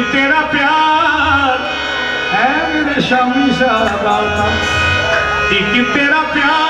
ਇੱਕ ਤੇਰਾ ਪਿਆਰ। ਹੈ ਮੇਰੇ ਸ਼ਾਮੀ ਸਾਦਾ ਇੱਕ ਤੇਰਾ ਪਿਆਰ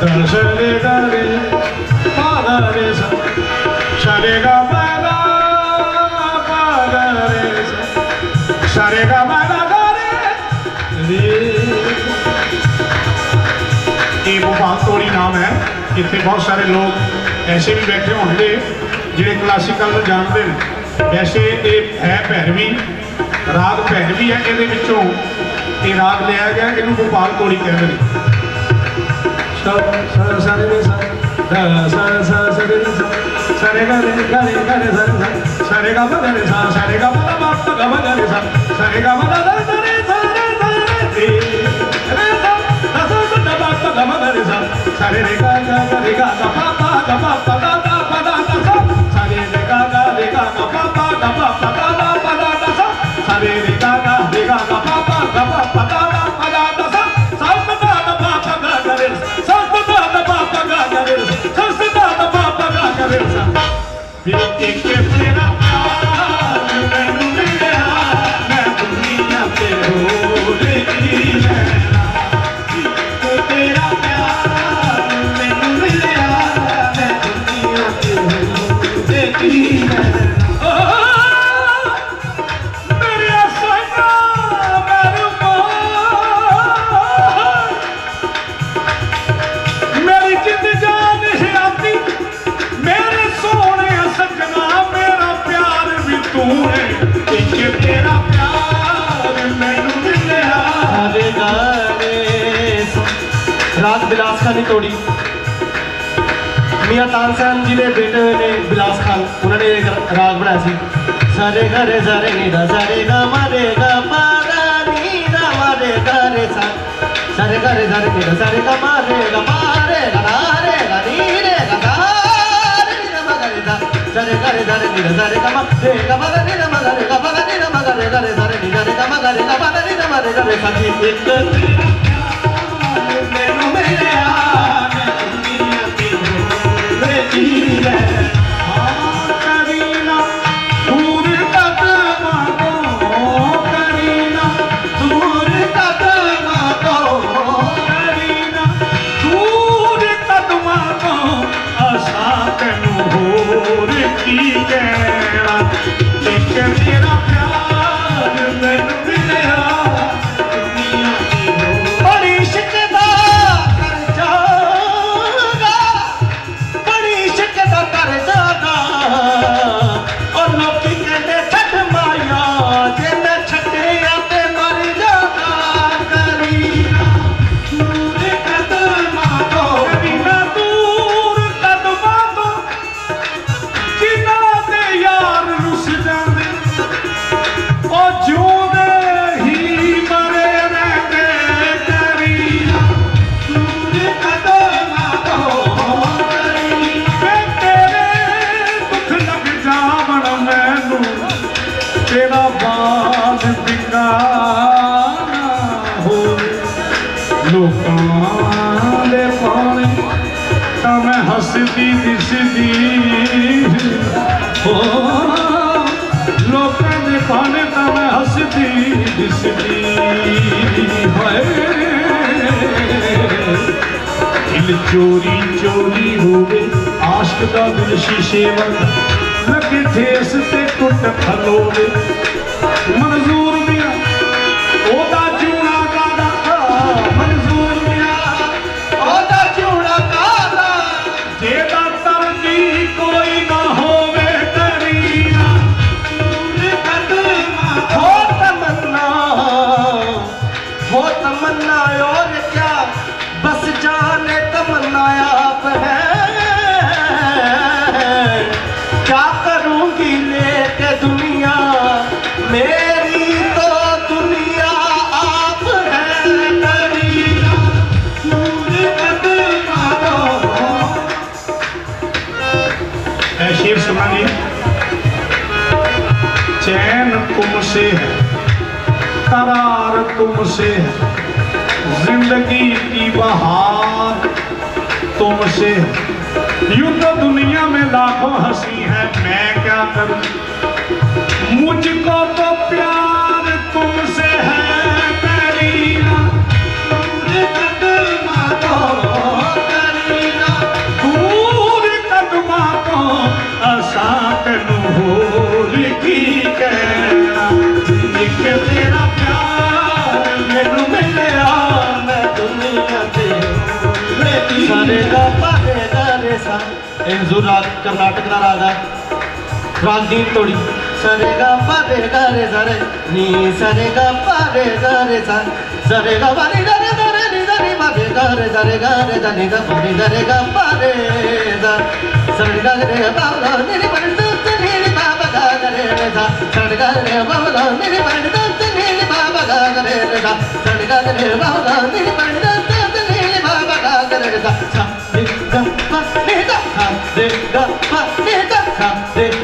ਦਰਸ਼ਨੇ ਦਰੇ ਪਾਦਰੇ ਸ਼ਰੇ ਗਾ ਮਗਾ ਪਾਦਰੇ ਸ਼ਰੇ ਗਾ ਮਗਾ ਗਰੇ ਰੇ ਇਹ ਭੋਪਾਲ ਤੋੜੀ ਨਾਮ ਹੈ ਇੱਥੇ ਬਹੁਤ ਸਾਰੇ ਲੋਕ ਐਸੇ ਵੀ ਬੈਠੇ ਹੋਣਗੇ, ਜਿਹੜੇ ਕਲਾਸੀਕਲ ਨੂੰ ਜਾਣਦੇ ਨੇ। ਵੈਸੇ ਇਹ ਹੈ ਭੈਰਵੀ ਰਾਗ ਭੈਰਵੀ ਹੈ, ਇਹਦੇ ਵਿੱਚੋਂ ਇਹ ਰਾਗ ਲਿਆ ਗਿਆ, ਇਹਨੂੰ ਭੋਪਾਲ ਤੋੜੀ ਕਹਿੰਦੇ ਨੇ। ਸਾ ਸਾ ਸਾ ਰੇ ਸਾ ਦਾ ਸਾ ਸਾ ਸਾ ਰੇ ਸਾ ਸਾ ਰੇ ਗਾ ਰੇ ਗਾ ਰੇ ਗਾ ਰੇ ਸਾ ਰੇ ਸਾ ਸਾ ਰੇ ਗਾ ਮਾ ਰੇ ਸਾ ਸਾ ਰੇ ਗਾ ਮਾ ਦਾ ਮਾ ਗਾ ਮਾ ਗਾ ਰੇ ਸਾ ਸਾ ਰੇ ਗਾ ਮਾ ਦਾ ਦਾ ਦਾ ਰੇ ਸਾ ਰੇ ਸਾ ਰੇ ਰੇ ਰੇ ਸਾ ਦਾ ਸਾ ਦਾ ਦਾ ਮਾ ਗਾ ਮਾ ਗਾ ਰੇ ਸਾ ਸਾ ਰੇ ਰੇ ਗਾ ਗਾ ਗਾ ਰੇ ਗਾ ਗਾ ਪਾ ਪਾ ਗਾ ਪਾ ਪਾ ਦਾ ਦਾ ਪਾ ਦਾ ਦਾ ਸਾ ਸਾ ਰੇ ਰੇ ਗਾ ਗਾ ਰੇ ਗਾ ਗਾ ਪਾ ਪਾ ਗਾ ਪਾ ਪਾ ਦਾ ਦਾ ਪਾ ਦਾ ਦਾ ਸਾ ਸਾ ਰੇ ਰੇ ਗਾ ਗਾ ਰੇ ਗਾ ਗਾ ਪਾ ਪਾ ਗਾ ਪਾ ਵੀ ਇੱਕ ਤੇਰਾ ਰਾਤ ਬਿਲਾਸ ਖਾਨ ਦੀ ਤੋੜੀ। ਮੀਆਂ ਤਾਨਸੇਨ ਜੀ ਦੇ ਬੇਟੇ ਨੇ ਬਿਲਾਸ ਖਾਨ। ਉਹਨਾਂ ਨੇ ਇੱਕ ਰਾਗ ਬਣਾਇਆ ਸੀ। ਸਾਰੇ ਘਰੇ ਸਾਰੇ ਨੀ ਦਾ ਸਾਰੇ ਗਾ ਮਾਰੇ ਗਾ ਮਾਰਾ ਨੀ ਦਾ ਮਾਰੇ ਘਰੇ ਸਾਰੇ ਘਰੇ ਸਾਰੇ ਨੀ ਦਾ ਸਾਰੇ ਗਾ ਮਾਰੇ ਗਾ ਮਾਰੇ ਗਾ re ga re da re ni da re ga ma re ga ma da re da ma da re ga ma da re da ma da re da re da re ni da re ga ma da re ga ma da re da ma re da re sa ti ni da ਚੋਰੀ ਚੋਰੀ ਹੋਵੇ ਆਸ਼ਕ ਦਾ ਦਿਲ ਸ਼ੀਸ਼ੇ ਵਰਗਾ ਲੱਗੇ ਠੇਸ ਤੇ ਟੁੱਟ ਖਲੋਵੇ। ਮਨਜ਼ੂਰ तुमसे है जिंदगी की बहार तुमसे सा ਇਹ ਜ਼ਰੂਰ ਰਾਗ ਕਰਨਾਟਕ ਦਾ ਰਾਗ ਹੈ ਰਾਗ ਦੀ ਤੋੜੀ ਸਾਰੇ ਗਾ ਪਾਰੇ ਗਾ ਰੇ ਸਾਰੇ। ਨੀ ਸਾਰੇ ਗਾ ਪਾਰੇ ਗਾ ਰੇ ਸਾ ਸਾਰੇ। ਗਾ ਪਾਰੇ ਗਾ ਰੇ ਗਾ ਰੇ ਨੀ ਦਾ ਨੀ ਪਾਰੇ ਗਾ ਰੇ ਸਾਰੇ ਗਾ ਰੇ ਦਾ, ਨੀ ਦਾ ਪਾਰੇ ਗਾ ਰੇ ਗਾ ਪਾਰੇ ਦਾ। ਸਾਰੇ ਗਾ ਰੇ ਗਾ ਗਾ ਨੀ ਨੀ ਪਾਰੇ ਦਾ ਤੇ ਨੀ ਨੀ ਬਾ ਬਾ ਗਾ ਗਾ ਰੇ ਰੇ ਦਾ। ਸਾਰੇ ਗਾ ਰੇ ਬਾ ਬਾ ਗਾ ਨੀ ਨੀ ਪਾਰੇ ਦਾ ਤੇ ਨੀ ਨੀ ਬਾ ਬਾ ਗਾ ਗਾ ਰੇ ਰੇ ਦਾ। ਸਾਰੇ ਗਾ ਰੇ ਬਾ ਬਾ ਗਾ ਨੀ ਨੀ ਪਾਰੇ ਦਾ ਤੇ ਨੀ ਨੀ ਬਾ ਬਾ ਗਾ ਗਾ ਰੇ ਦਾ ਸਾ ਨੀ ਗਾ ਪਾ ਨੀ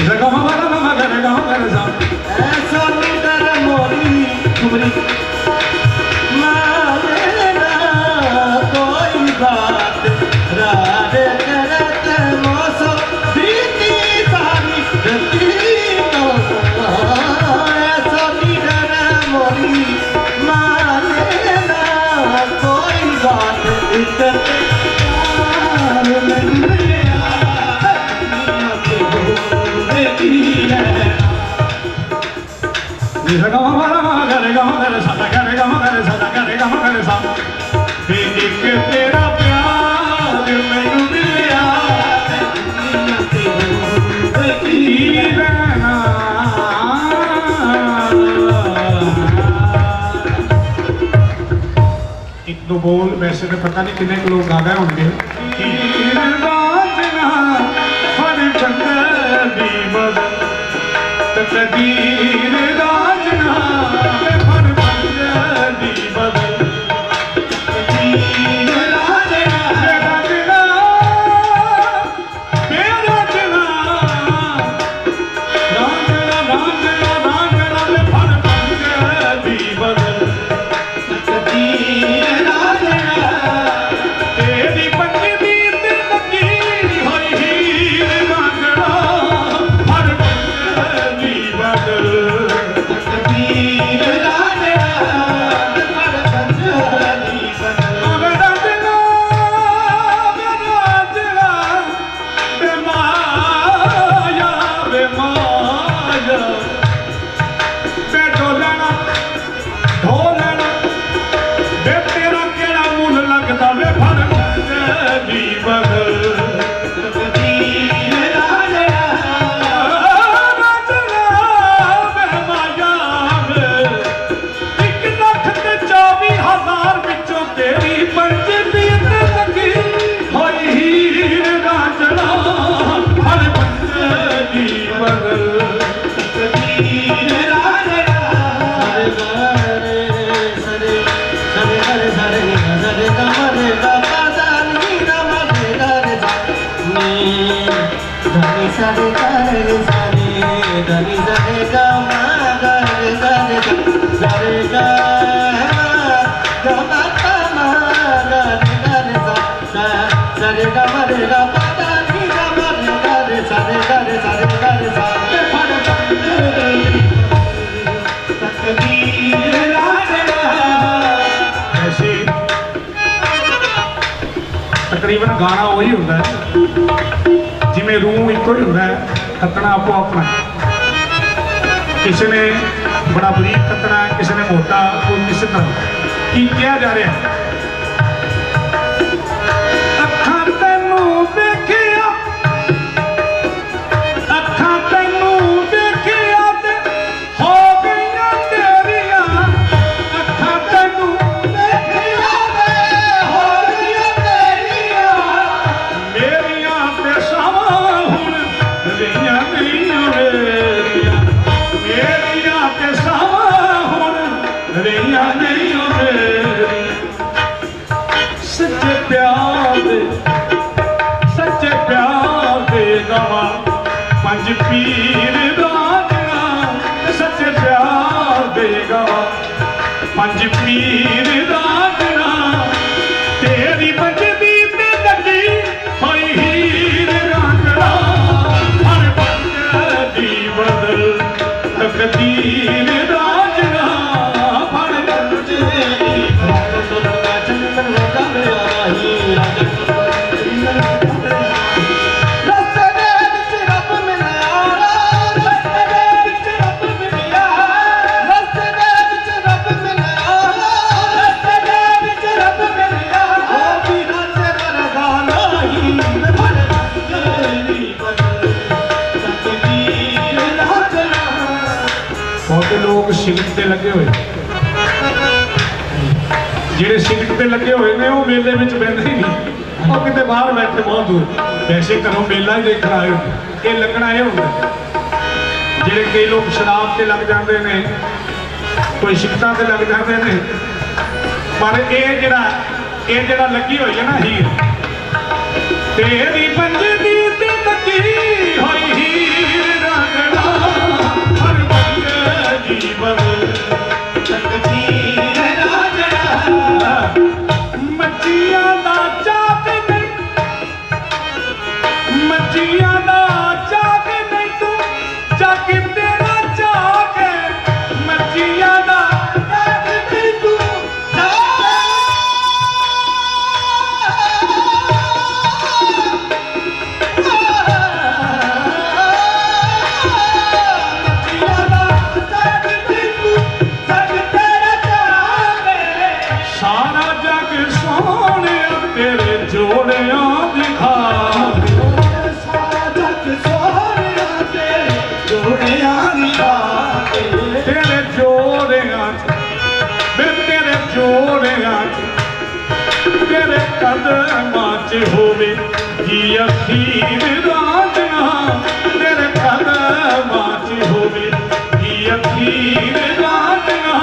గమ గమ గమ గమ గమ ਦੋ ਬੋਲ ਵੈਸੇ ਤਾਂ ਪਤਾ ਨਹੀਂ ਕਿੰਨੇ ਕੁ ਲੋਕ ਗਾ ਗਏ ਹੋਣਗੇ। ਤਕਦੀਰ ਤਕਰੀਬਨ ਗਾਣਾ ਉਹੀ ਹੁੰਦਾ ਜਿਵੇਂ ਰੂਹ ਇੱਕੋ ਹੀ ਹੁੰਦਾ ਖੱਤਣਾ ਆਪੋ ਆਪਣਾ ਕਿਸੇ ਨੇ ਬੜਾ ਬਰੀਕ ਖੱਤਣਾ ਕਿਸੇ ਨੇ ਮੋਟਾ, ਕੋਈ ਕਿਸੇ ਤਰ੍ਹਾਂ कि क्या डरे to be ਕਿਸੇ ਘਰੋਂ ਮੇਲਾ ਹੀ ਦੇਖਣ ਆਏ ਹੁੰਦੇ। ਇਹ ਲੱਗਣਾ ਇਹ ਹੁੰਦਾ। ਜਿਹੜੇ ਕਈ ਲੋਕ ਸ਼ਰਾਬ ਤੇ ਲੱਗ ਜਾਂਦੇ ਨੇ, ਕੋਈ ਸ਼ਿਕਤਾ ਤੇ ਲੱਗ ਜਾਂਦੇ ਨੇ। ਪਰ ਇਹ ਜਿਹੜਾ ਇਹ ਜਿਹੜਾ ਲੱਗੀ ਹੋਈ ਹੈ ਨਾ ਹੀਰ ਤੇਰੀ ਪੰਜੇ ਕਦਮਾਂ 'ਚ ਹੋਵੇ ਜੀ ਅਖੀਰ ਰਾਜਣਾ ਤੇਰੇ ਕਦਮਾਂ 'ਚ ਹੋਵੇ ਜੀ ਅਖੀਰ ਰਾਜਣਾ